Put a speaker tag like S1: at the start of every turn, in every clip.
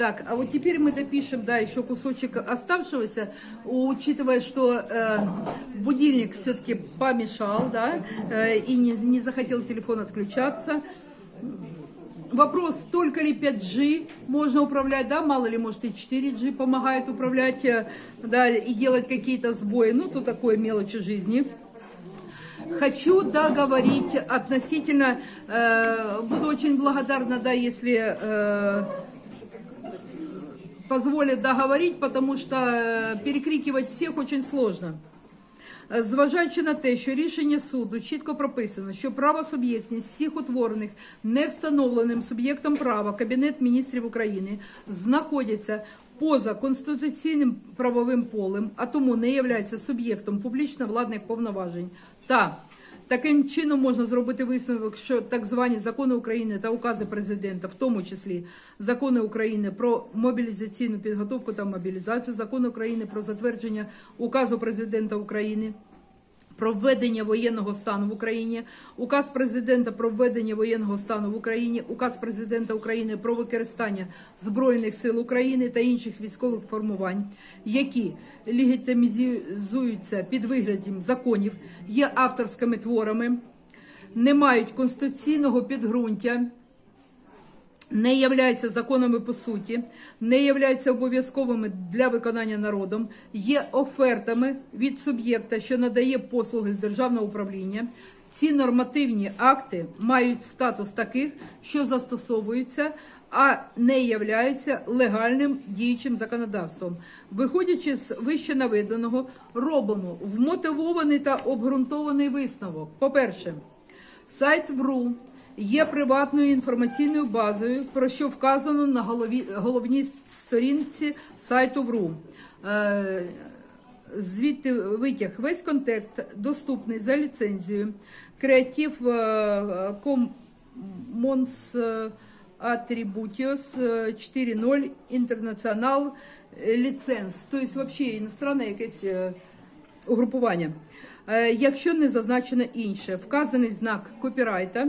S1: Так, а вот теперь мы допишем, да, еще кусочек оставшегося, учитывая, что э, будильник все-таки помешал, да, э, и не, не захотел телефон отключаться. Вопрос, только ли 5G можно управлять, да, мало ли, может, и 4G помогает управлять, э, да, и делать какие-то сбои, ну, то такое мелочи жизни. Хочу договорить относительно, э, буду очень благодарна, да, если э, позволят договорить, потому що е, перекрикувати всіх дуже сложно. Е, Зважаючи на те, що рішення суду чітко прописано, що правосуб'єктність всіх утворених не встановленим суб'єктом права Кабінет міністрів України знаходяться поза конституційним правовим полем, а тому не являються суб'єктом публічно владних повноважень та Таким чином можна зробити висновок, що так звані закони України та укази президента, в тому числі закони України про мобілізаційну підготовку та мобілізацію, закон України про затвердження указу президента України. Про введення воєнного стану в Україні, указ президента про введення воєнного стану в Україні, указ президента України про використання збройних сил України та інших військових формувань, які легітимізуються під виглядом законів, є авторськими творами, не мають конституційного підґрунтя не являються законами по суті, не являються обов'язковими для виконання народом, є офертами від суб'єкта, що надає послуги з державного управління. Ці нормативні акти мають статус таких, що застосовуються, а не являються легальним діючим законодавством. Виходячи з вище наведеного, робимо вмотивований та обґрунтований висновок. По-перше, Сайт ВРУ є приватною інформаційною базою, про що вказано на голові, головній сторінці сайту ВРУ. Е, Звідти витяг весь контекст доступний за ліцензією е, Commons е, Attributios е, 4.0 International ліценз. Тобто, взагалі, іностранне якесь е, угрупування. Е, Якщо не зазначено інше, вказаний знак копірайта,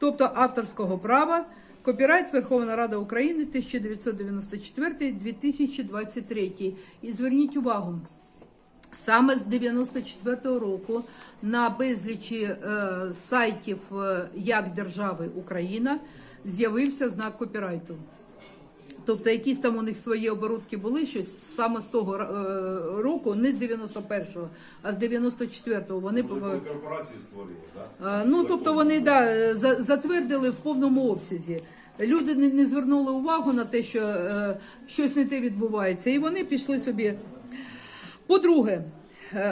S1: тобто авторського права, копірайт Верховна Рада України 1994-2023. І зверніть увагу, Саме з 94-го року на безлічі е, сайтів е, як держави Україна з'явився знак копірайту. Тобто якісь там у них свої оборудки були щось саме з того е, року, не з 91-го, а з 94-го. Вони
S2: Вже корпорацію створили, так?
S1: Е, Ну, тобто вони да, затвердили в повному обсязі. Люди не, звернули увагу на те, що е, щось не те відбувається, і вони пішли собі. По-друге,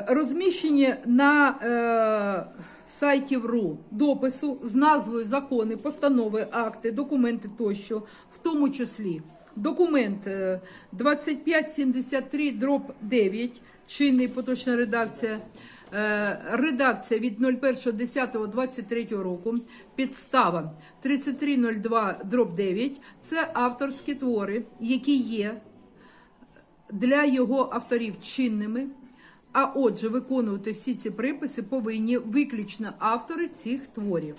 S1: розміщені на е, сайті ВРУ допису з назвою закони, постанови, акти, документи тощо, в тому числі документ е, 2573 дроб 9, чинний поточна редакція. Е, Редакція від 01.10.23 року, підстава 3302 дроб 9 це авторські твори, які є для його авторів чинними. А отже, виконувати всі ці приписи повинні виключно автори цих творів.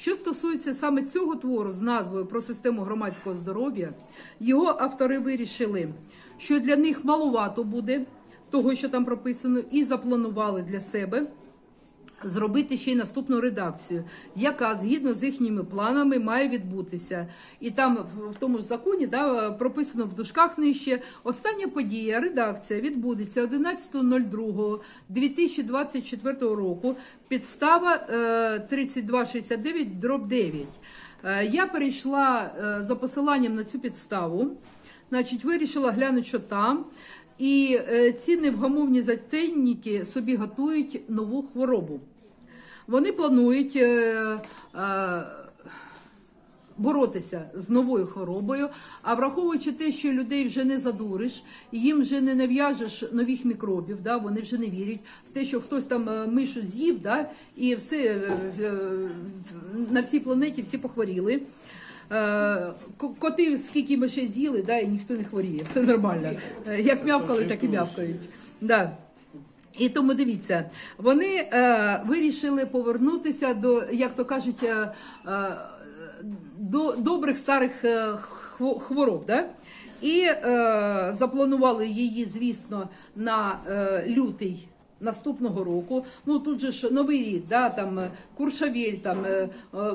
S1: Що стосується саме цього твору з назвою про систему громадського здоров'я, його автори вирішили, що для них малувато буде того, що там прописано, і запланували для себе зробити ще й наступну редакцію, яка згідно з їхніми планами має відбутися. І там в- тому ж законі да, прописано в дужках нижче. Остання подія, редакція відбудеться 11.02.2024 року. Підстава е, 3269 дроб 9. Е, Я перейшла е, за посиланням на цю підставу. Значить, вирішила глянути, що там. І е, ці невгамовні затейники собі готують нову хворобу. Вони планують е, е, боротися з новою хворобою, а враховуючи те, що людей вже не задуриш, їм вже не нав'яжеш нових мікробів, да, вони вже не вірять в те, що хтось там е, мишу з'їв, да, і все е, е, на всій планеті всі похворіли. Е, Коти скільки ми ще з'їли, да, і ніхто не хворіє, все нормально. Е, Як м'явкали, так і м'явкають. Да. І тому дивіться, вони е, вирішили повернутися до, як то кажуть, е, е, до добрих старих е, хвороб. Да? І е, запланували її, звісно, на е, лютий. Наступного року, ну тут же ж новий рік, да, там е, Куршавель, там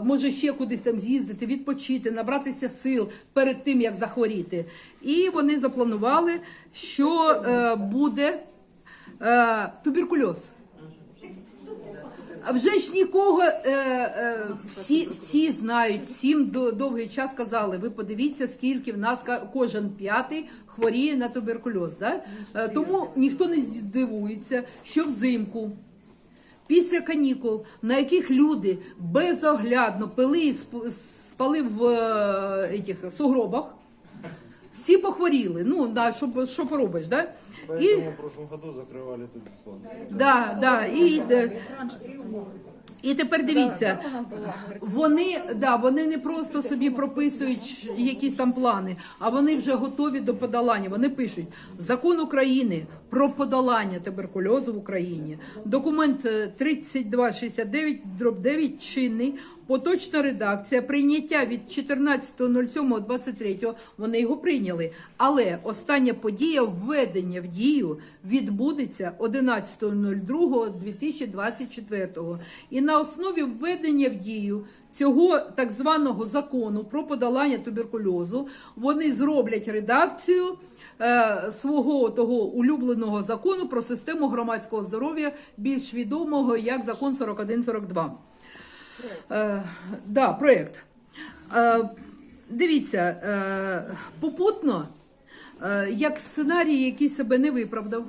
S1: може ще кудись там з'їздити, відпочити, набратися сил перед тим, як захворіти. І вони запланували, що е, буде е, туберкульоз. Вже ж нікого е, е, всі, всі знають, всім до, довгий час казали. Ви подивіться, скільки в нас кожен п'ятий хворіє на туберкульоз. Да? Е, тому ніхто не здивується, що взимку. Після канікул, на яких люди безоглядно пили і спали в е, етіх, сугробах, всі похворіли. Ну, да, що, що поробиш, да? І,
S3: Поэтому в прошлом году закрывали тут диспансер.
S1: да, да, і, і тепер дивіться, вони, да, вони не просто собі прописують якісь там плани, а вони вже готові до подолання. Вони пишуть закон України про подолання туберкульозу в Україні. Документ е, 3269 дроб 9 чинний. Поточна редакція прийняття від 14.07.23 вони його прийняли. Але остання подія введення в дію відбудеться 11.02.2024. І на основі введення в дію цього так званого закону про подолання туберкульозу вони зроблять редакцію е, свого того улюбленого закону про систему громадського здоров'я, більш відомого як закон 4142. Е, да, проєкт. Е, дивіться, е, попутно, як сценарій, який себе не виправдав,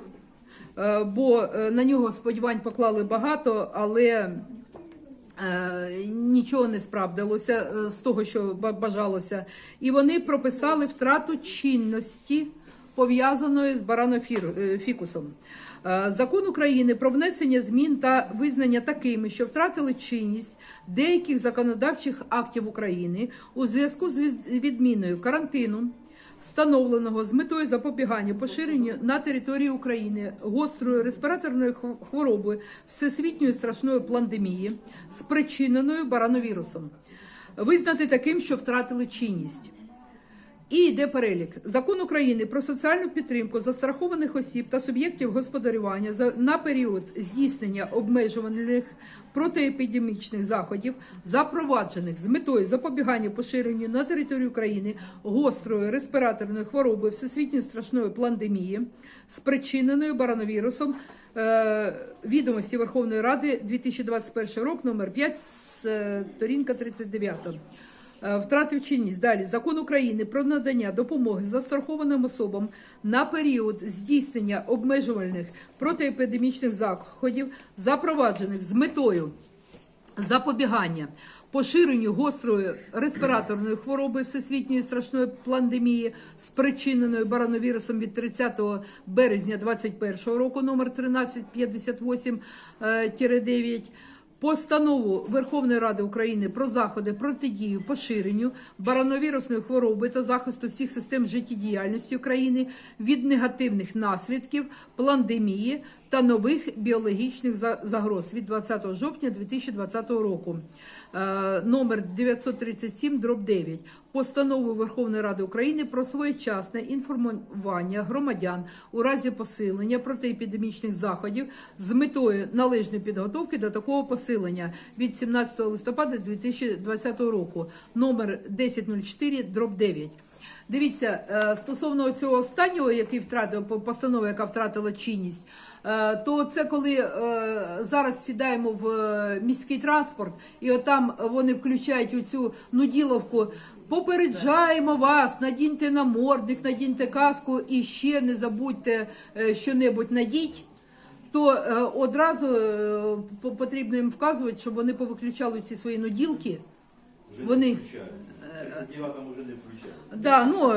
S1: бо на нього сподівань поклали багато, але нічого не справдилося з того, що ба- бажалося. І вони прописали втрату чинності, пов'язаної з баранофікусом. Е, Закон України про внесення змін та визнання такими, що втратили чинність деяких законодавчих актів України у зв'язку з відміною карантину, встановленого з метою запобігання поширенню на території України гострої респіраторної хвороби всесвітньої страшної пандемії, спричиненою барановірусом, визнати таким, що втратили чинність. І йде перелік закон України про соціальну підтримку застрахованих осіб та суб'єктів господарювання на період здійснення обмежувальних протиепідемічних заходів, запроваджених з метою запобігання поширенню на території України гострої респіраторної хвороби всесвітньої страшної пандемії, спричиненої барановірусом. Е, відомості Верховної Ради 2021 рік, номер 5, сторінка 39. Е, Втратив чинність. Далі. Закон України про надання допомоги застрахованим особам на період здійснення обмежувальних протиепідемічних заходів, запроваджених з метою запобігання поширенню гострої респіраторної хвороби всесвітньої страшної пандемії, спричиненої барановірусом від 30 березня 2021 року, номер 1358-9, Постанову Верховної Ради України про заходи протидію поширенню барановірусної хвороби та захисту всіх систем життєдіяльності України від негативних наслідків пандемії та нових біологічних за- загроз від 20 жовтня 2020 року. Е, Номер 937 дроб 9 постанови Верховної Ради України про своєчасне інформування громадян у разі посилення протиепідемічних заходів з метою належної підготовки до такого посилення від 17 листопада 2020 року. Номер 1004 дроб 9. Дивіться, е, стосовно цього останнього, який втратив постанови, яка втратила чинність, е, то це коли е, зараз сідаємо в міський транспорт, і отам вони включають у цю нуділовку. Попереджаємо вас, надіньте намордник, надіньте каску і ще не забудьте що-небудь надіть. То одразу потрібно їм вказувати, щоб вони повиключали ці свої нуділки. Вони-
S2: не включають. 39-му не включають.
S1: Да, ну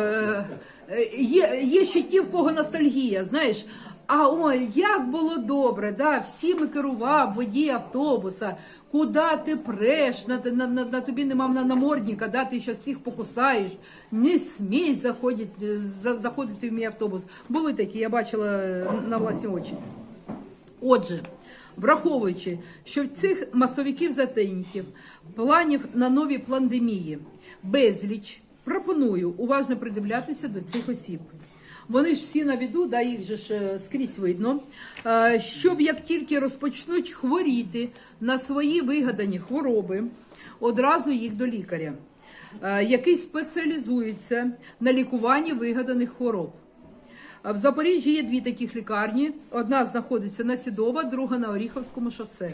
S1: є, є ще ті, в кого ностальгія, знаєш. А ой, як було добре, да, всіми керував водій автобуса, куди ти преш, на, на, на, на тобі нема на намордника, да, ти зараз всіх покусаєш, не смій заходити, за, заходити в мій автобус. Були такі, я бачила е, на власні очі. Отже, враховуючи, що в цих масовиків затейників планів на нові пандемії безліч, пропоную уважно придивлятися до цих осіб. Вони ж всі на віду, да, їх же ж е, скрізь видно. Е, Щоб як тільки розпочнуть хворіти на свої вигадані хвороби, одразу їх до лікаря, е, який спеціалізується на лікуванні вигаданих хвороб. В Запоріжжі є дві таких лікарні. Одна знаходиться на Сідова, друга на Оріховському шосе.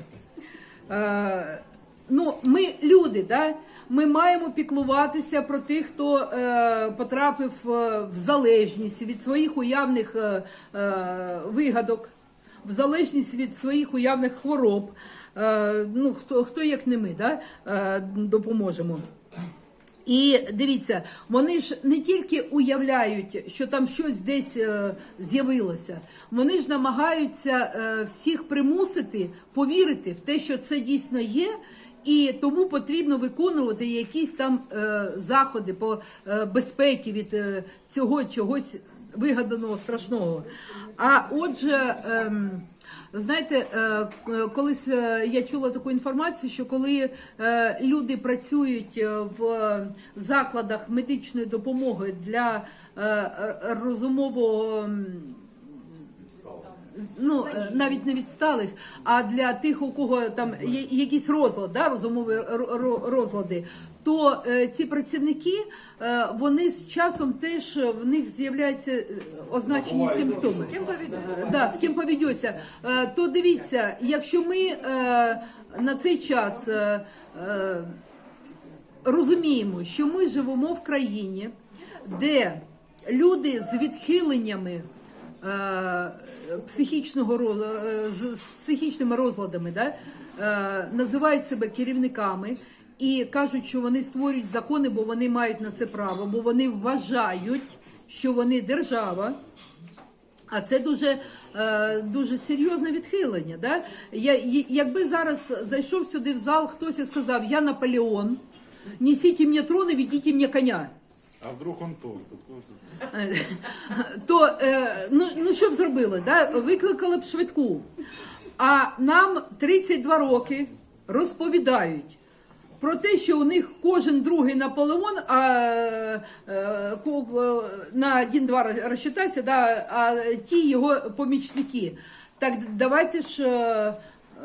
S1: Е, ну, ми люди, да? ми маємо піклуватися про тих, хто е, потрапив е, в залежність від своїх уявних е, е, вигадок, в залежність від своїх уявних хвороб. Е, ну, хто, хто як не ми, да? е, допоможемо. І дивіться, вони ж не тільки уявляють, що там щось десь е, з'явилося, вони ж намагаються е, всіх примусити повірити в те, що це дійсно є, і тому потрібно виконувати якісь там е, заходи по е, безпеці від е, цього чогось вигаданого страшного. А отже. ем, Знаєте, е, колись е, я чула таку інформацію, що коли е, люди працюють в закладах медичної допомоги для розумового. Ну, навіть не відсталих, а для тих, у кого там є якийсь розлад, да, розумові ро- ро- розлади, то е, ці працівники е, вони з часом теж е, в них з'являються означені симптоми. Да, з ким поведеться. Е, То дивіться, якщо ми на цей час розуміємо, що ми живемо в країні, де люди з відхиленнями психічного з, психічними розладами да, називають себе керівниками і кажуть, що вони створюють закони, бо вони мають на це право, бо вони вважають, що вони держава. А це дуже, е, дуже серйозне відхилення. Да? Я, якби зараз зайшов сюди в зал хтось і сказав, я Наполеон, несіть мені трон і ведіть мені коня.
S3: А вдруг он то?
S1: То е, ну, ну що б зробили? Да? Викликали б швидку. А нам 32 роки розповідають. Про те, що у них кожен другий Наполеон, а е, ко- е, на один-два розчитайся, да, а ті його помічники. Так давайте ж е,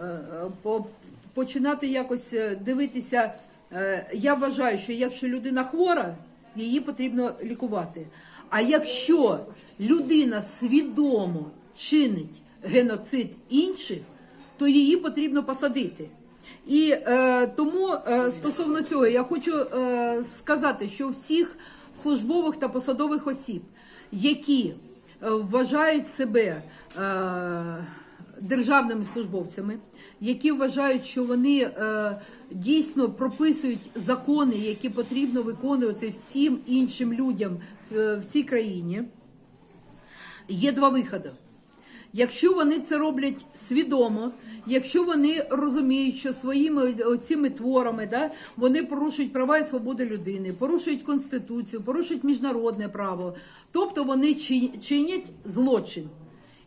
S1: е, по- починати якось е, дивитися. Е, Я вважаю, що якщо людина хвора, її потрібно лікувати. А якщо людина свідомо чинить геноцид інших, то її потрібно посадити. І е, тому е, стосовно цього я хочу е, сказати, що всіх службових та посадових осіб, які е, вважають себе е, державними службовцями, які вважають, що вони е, дійсно прописують закони, які потрібно виконувати всім іншим людям е, в цій країні, є два виходи. Якщо вони це роблять свідомо, якщо вони розуміють, що своїми цими творами да, вони порушують права і свободи людини, порушують конституцію, порушують міжнародне право, тобто вони чинять злочин.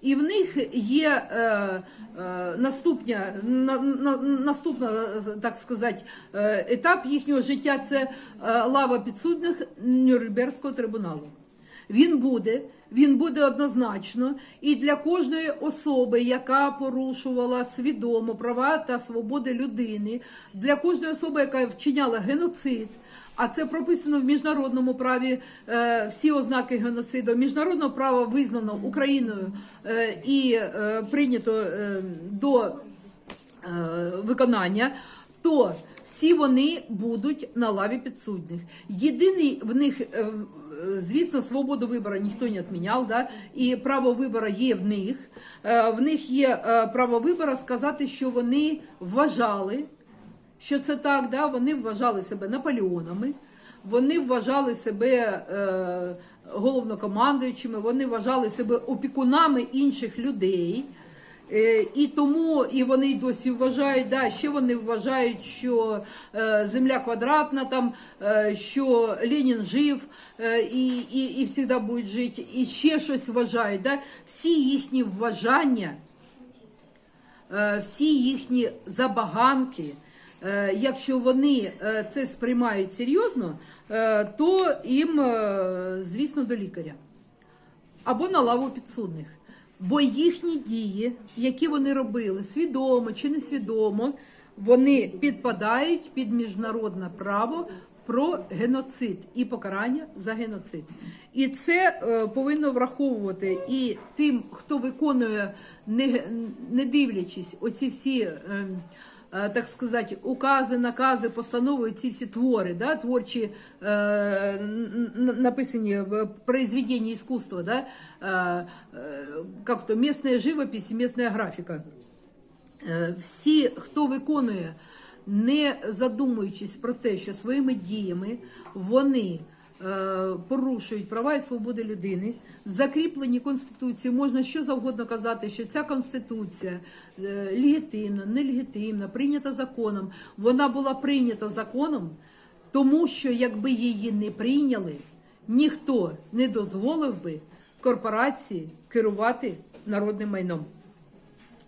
S1: І в них є е, е, наступня, на, на, наступна, так сказати, е, етап їхнього життя це е, лава підсудних Нюрнберзького трибуналу. Він буде, він буде однозначно, і для кожної особи, яка порушувала свідомо права та свободи людини, для кожної особи, яка вчиняла геноцид. А це прописано в міжнародному праві е, всі ознаки геноциду. Міжнародне право визнано Україною е, і е, прийнято до виконання, то всі вони будуть на лаві підсудних. Єдиний в них, е, е, звісно, свободу вибору ніхто не відміняв, да? і право вибору є в них. Е, В них є право вибору сказати, що вони вважали, що це так, да? вони вважали себе Наполеонами, вони вважали себе головнокомандуючими, вони вважали себе опікунами інших людей. Е, І тому і вони й досі вважають, да, ще вони вважають, що е, земля квадратна, там, е, що Ленін жив і, і, і завжди буде жити, і ще щось вважають. Да? Всі їхні вважання, всі їхні забаганки, Якщо вони це сприймають серйозно, то їм, звісно, до лікаря або на лаву підсудних. Бо їхні дії, які вони робили, свідомо чи несвідомо, вони підпадають під міжнародне право про геноцид і покарання за геноцид. І це е, повинно враховувати і тим, хто виконує, не, не дивлячись, оці всі. е, так сказати, укази, накази, постанови, ці всі твори, да, творчі е, написані в произведении искусства, да, е, е, как то местная живопись і местная графіка. Е, Всі, хто виконує, не задумуючись про те, що своїми діями вони е, порушують права і свободи людини, закріплені Конституцією, можна що завгодно казати, що ця Конституція е, легітимна, нелегітимна, прийнята законом. Вона була прийнята законом, тому що якби її не прийняли, ніхто не дозволив би корпорації керувати народним майном.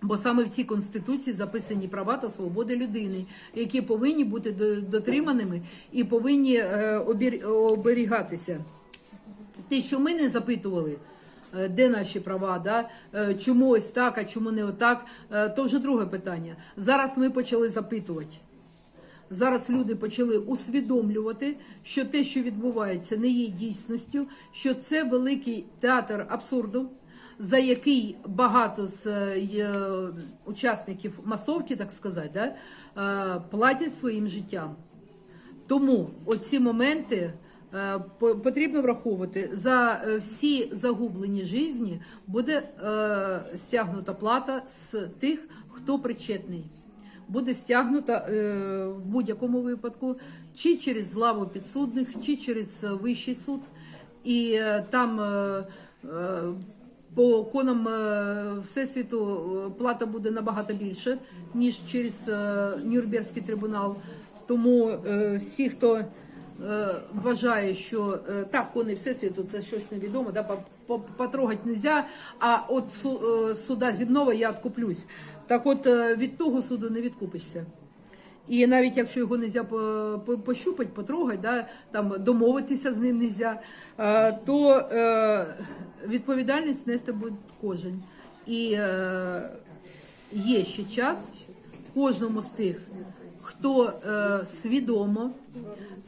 S1: Бо саме в цій конституції записані права та свободи людини, які повинні бути дотриманими і повинні е, оберігатися. Те, що ми не запитували, е, де наші права, да? е, чому ось так, а чому не отак, то вже друге питання. Зараз ми почали запитувати. Зараз люди почали усвідомлювати, що те, що відбувається, не є дійсністю, що це великий театр абсурду, за який багато з е, учасників масовки, так сказати, да, е, платять своїм життям. Тому оці моменти е, потрібно враховувати. За всі загублені житті буде стягнута плата з тих, хто причетний. Буде стягнута е, в будь-якому випадку, чи через лаву підсудних, чи через вищий суд. І е, там по конам е, Всесвіту е, плата буде набагато більше, ніж через е, Нюрнберзький трибунал. Тому всі, хто вважає, що так, кони Всесвіту це щось невідоме, да, по- по- потрогати не можна, а от су- суда зімного я відкуплюсь. Так от від того суду не відкупишся. І навіть якщо його не можна пощупати, потрогати, да, там домовитися з ним не можна, то е, відповідальність нести буде кожен. І е, є ще час кожному з тих, хто е, свідомо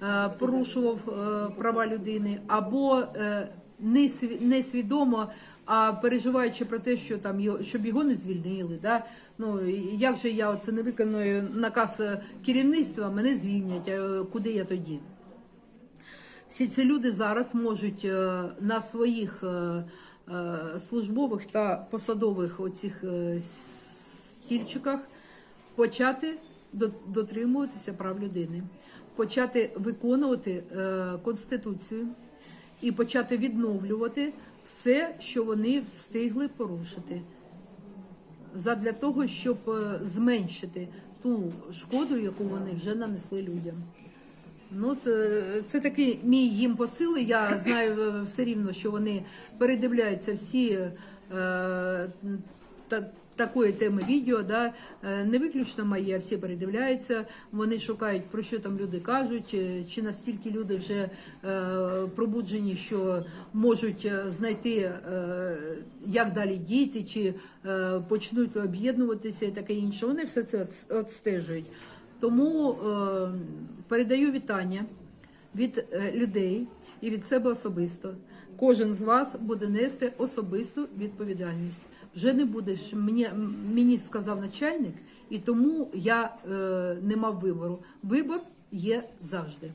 S1: е, порушував е, права людини, або е, не сві- несвідомо, а переживаючи про те, що там його, щоб його не звільнили. Да? Ну як же я це не виконую наказ е, керівництва, мене звільнять. а Куди я тоді? Всі ці люди зараз можуть е, на своїх е, е, службових та посадових оцих е, стільчиках почати дотримуватися прав людини, почати виконувати е, конституцію і почати відновлювати все, що вони встигли порушити задля того, щоб е, зменшити ту шкоду, яку вони вже нанесли людям. Ну, це, це такий мій їм посил. Я знаю е, все рівно, що вони передивляються всі е, та, такої теми відео, да, е, не виключно мої, а всі передивляються. Вони шукають, про що там люди кажуть, е, чи настільки люди вже е, пробуджені, що можуть знайти, як далі діяти, чи почнуть об'єднуватися і таке інше. Вони все це відстежують. Тому передаю вітання від людей і від себе особисто. Кожен з вас буде нести особисту відповідальність. Вже не будеш мені, мені сказав начальник, і тому я е, не мав вибору. Вибор є завжди.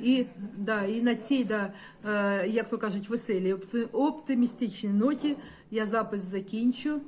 S1: І, да, і на цій, да, е, як то кажуть, веселій опти- оптимістичній ноті я запис закінчу.